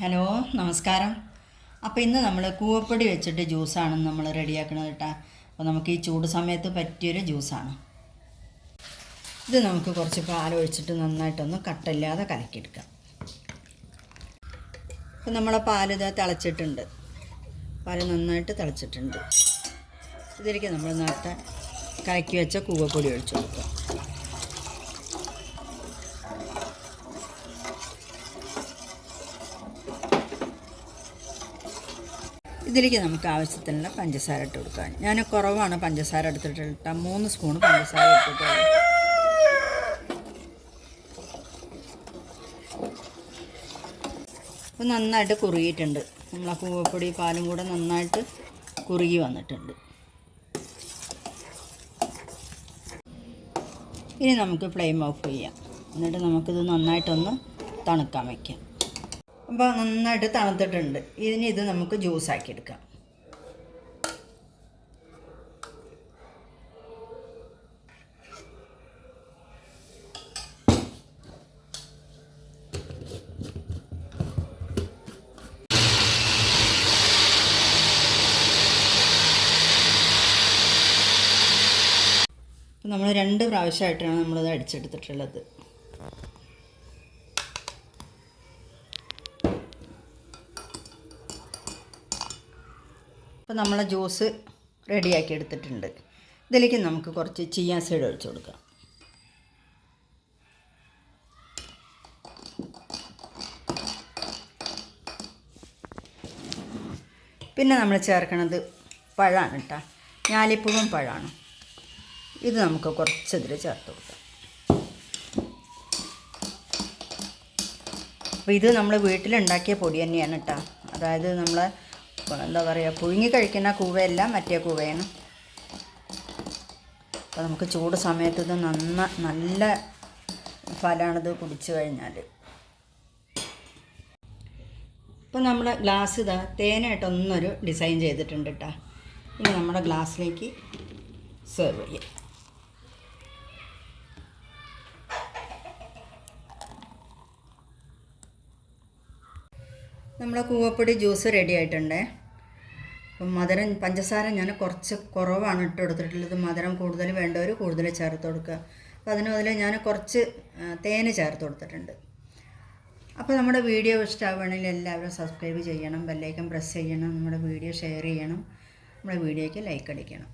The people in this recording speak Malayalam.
ഹലോ നമസ്കാരം. അപ്പോൾ ഇന്ന് നമ്മൾ കൂവപ്പൊടി വെച്ചിട്ട് ജ്യൂസാണ് നമ്മൾ റെഡിയാക്കുന്നത് കേട്ടോ അപ്പോൾ നമുക്ക് ഈ ചൂട് സമയത്ത് പറ്റിയൊരു ജ്യൂസാണ്. ഇത് നമുക്ക് കുറച്ച് പാൽ ഒഴിച്ചിട്ട് നന്നായിട്ടൊന്ന് കട്ടില്ലാതെ കലക്കിയെടുക്കാം. അപ്പോൾ നമ്മളെ പാൽ ഇത് തിളച്ചിട്ടുണ്ട്. പാൽ നന്നായിട്ട് തിളച്ചിട്ടുണ്ട്. ഇതിലേക്ക് നമ്മൾ നേരത്തെ കലക്കി വെച്ച കൂവപ്പൊടി ഒഴിച്ചു കൊടുക്കാം. ഇതിലേക്ക് നമുക്ക് ആവശ്യത്തിനുള്ള പഞ്ചസാര ഇട്ട് കൊടുക്കാം. ഞാൻ കുറവാണ് പഞ്ചസാര എടുത്തിട്ട് മൂന്ന് സ്പൂൺ പഞ്ചസാര ഇട്ടിട്ടുള്ളത് അപ്പോൾ നന്നായിട്ട് കുറുകിയിട്ടുണ്ട്. നമ്മളെ പൂവപ്പൊടി പാലും കൂടെ നന്നായിട്ട് കുറുകി വന്നിട്ടുണ്ട്. ഇനി നമുക്ക് ഫ്ലെയിം ഓഫ് ചെയ്യാം. എന്നിട്ട് നമുക്കിത് നന്നായിട്ടൊന്ന് തണുക്കാൻ വയ്ക്കാം അപ്പോൾ നന്നായിട്ട് തണുത്തിട്ടുണ്ട്. ഇതിന് ഇത് നമുക്ക് ജ്യൂസാക്കി എടുക്കാം. നമ്മൾ രണ്ട് പ്രാവശ്യമായിട്ടാണ് നമ്മളിത് അടിച്ചെടുത്തിട്ടുള്ളത്. അപ്പോൾ നമ്മളെ ജ്യൂസ് റെഡിയാക്കി എടുത്തിട്ടുണ്ട്. ഇതിലേക്ക് നമുക്ക് കുറച്ച് ചിയാ സൈഡ് ഒഴിച്ചു കൊടുക്കാം. പിന്നെ നമ്മൾ ചേർക്കണത് പഴമാണ് കേട്ടോ ഞാലിപ്പൂവും പഴമാണ്. ഇത് നമുക്ക് കുറച്ചതിൽ ചേർത്ത് കൊടുക്കാം. അപ്പോൾ ഇത് നമ്മൾ വീട്ടിലുണ്ടാക്കിയ പൊടി തന്നെയാണ് കേട്ടോ അതായത് നമ്മൾ എന്താ പറയുക പുഴുങ്ങി കഴിക്കുന്ന കൂവയല്ല മറ്റേ കൂവയാണ്. അപ്പോൾ നമുക്ക് ചൂട് സമയത്ത് ഇത് നന്ന നല്ല ഫലമാണിത് കുടിച്ചു കഴിഞ്ഞാൽ ഇപ്പോൾ നമ്മുടെ ഗ്ലാസ് ഇതാ തേനായിട്ടൊന്നൊരു ഡിസൈൻ ചെയ്തിട്ടുണ്ട് കേട്ടോ. ഇനി നമ്മുടെ ഗ്ലാസ്സിലേക്ക് സെർവ് ചെയ്യാം. നമ്മളെ കൂവപ്പൊടി ജ്യൂസ് റെഡി ആയിട്ടുണ്ട്. അപ്പം മധുരം പഞ്ചസാര ഞാൻ കുറച്ച് കുറവാണ് ഇട്ട് കൊടുത്തിട്ടുള്ളത്. മധുരം കൂടുതൽ വേണ്ടവർ കൂടുതൽ ചേർത്ത് കൊടുക്കുക. അപ്പോൾ അതിന് മുതലേ ഞാൻ കുറച്ച് തേന് ചേർത്ത് കൊടുത്തിട്ടുണ്ട്. അപ്പോൾ നമ്മുടെ വീഡിയോ ഇഷ്ടമാവുകയാണെങ്കിൽ എല്ലാവരും സബ്സ്ക്രൈബ് ചെയ്യണം ബെല്ലൈക്കൻ പ്രസ് ചെയ്യണം നമ്മുടെ വീഡിയോ ഷെയർ ചെയ്യണം നമ്മുടെ വീഡിയോയ്ക്ക് ലൈക്ക് അടിക്കണം.